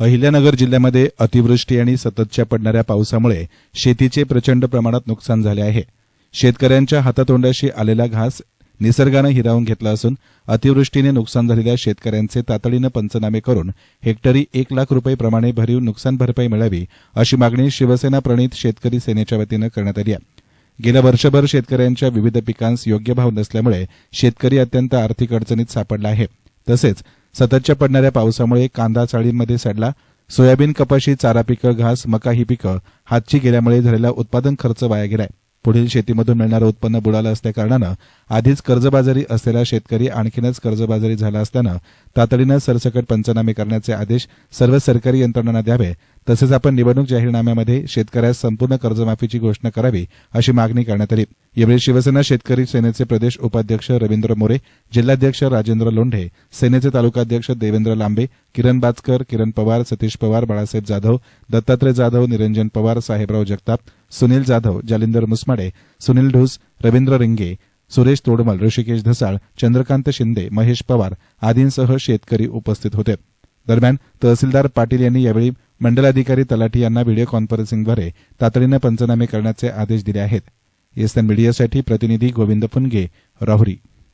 अहिल्यानगर जिल्ह्यामध्ये अतिवृष्टी आणि सततच्या पडणाऱ्या पावसामुळे शेतीचे प्रचंड प्रमाणात नुकसान झाले आहे. शेतकऱ्यांच्या हातातोंडाशी आलेला घास निसर्गानं हिरावून घेतला असून अतिवृष्टीने नुकसान झालेल्या शेतकऱ्यांचे तातडीनं पंचनामे करून हेक्टरी एक लाख रुपये प्रमाणे भरीव नुकसान भरपाई मिळावी अशी मागणी शिवसेना प्रणित शेतकरी सेनेच्या वतीनं करण्यात आली आहे. गेल्या वर्षभर शेतकऱ्यांच्या विविध पिकांस योग्य भाव नसल्यामुळे शेतकरी अत्यंत आर्थिक अडचणीत सापडला आहे. तसेच सततच्या पडणाऱ्या पावसामुळे कांदा चाळींमध्ये सडला. सोयाबीन कपाशी चारा पिकं घास मका ही पिकं हातची गेल्यामुळे झालेला उत्पादन खर्च वाया गेलाय. पुढील शेतीमधून मिळणारं उत्पन्न बुडालं असल्याकारणानं आधीच कर्जबाजारी असलेला शेतकरी आणखीनच कर्जबाजारी झाला असल्यानं तातडीनं सरसकट पंचनामे करण्याचे आदेश सर्व सरकारी यंत्रणांना द्यावे तसेच आपण निवडणूक जाहीरनाम्यामध्ये शेतकऱ्यास संपूर्ण कर्जमाफीची घोषणा करावी अशी मागणी करण्यात आली. यावेळी शिवसेना शेतकरी सेनेचे प्रदेश उपाध्यक्ष रवींद्र मोरे जिल्हाध्यक्ष राजेंद्र लोंढे सेनेचे तालुकाध्यक्ष देवेंद्र लांबे किरण बाचकर किरण पवार सतीश पवार बाळासाहेब जाधव दत्तात्रय जाधव निरंजन पवार साहेबराव जगताप सुनील जाधव जालिंदर मुसमाडे सुनील ढूस रवींद्र रिंगे सुरेश तोडमल ऋषिकेश धसाळ चंद्रकांत शिंदे महेश पवार आदींसह शेतकरी उपस्थित होते. दरम्यान तहसीलदार पाटील यांनी यावेळी मंडलाधिकारी तलाठी यांना व्हिडिओ कॉन्फरन्सिंगद्वारे तातडीनं पंचनामे करण्याचे आदेश दिले आहेत. एसएन मीडियासाठी प्रतिनिधी गोविंद फुनगे राहुरी.